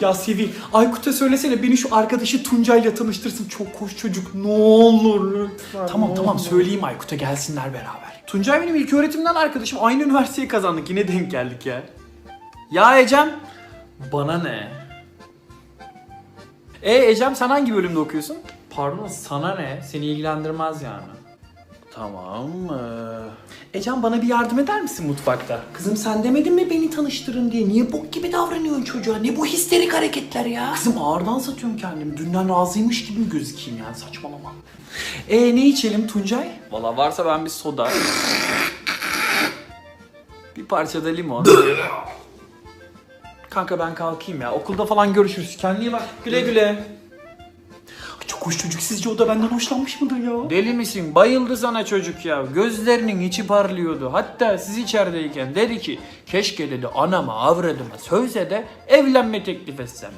Ya Sevi, Aykut'a söylesene beni şu arkadaşı Tuncay'la tanıştırsın. Çok hoş çocuk. Ne olur lütfen. Tamam tamam söyleyeyim Aykut'a gelsinler beraber. Tuncay benim ilk öğretimden arkadaşım. Aynı üniversiteyi kazandık. Yine denk geldik ya. Ya Ecem. Bana ne? E Ecem sen hangi bölümde okuyorsun? Pardon sana ne? Seni ilgilendirmez yani. Tamam. Ee... Ecem bana bir yardım eder misin mutfakta? Kızım sen demedin mi beni tanıştırın diye? Niye bok gibi davranıyorsun çocuğa? Ne bu histerik hareketler ya? Kızım ağırdan satıyorum kendimi. Dünden razıymış gibi gözükeyim yani saçmalama. E ne içelim Tuncay? Valla varsa ben bir soda. bir parça da limon. Kanka ben kalkayım ya. Okulda falan görüşürüz. Kendine iyi bak. Güle güle. Çok hoş çocuk. Sizce o da benden hoşlanmış mıdır ya? Deli misin? Bayıldı sana çocuk ya. Gözlerinin içi parlıyordu. Hatta siz içerideyken dedi ki keşke dedi anama avradıma sözse de evlenme teklif etsem.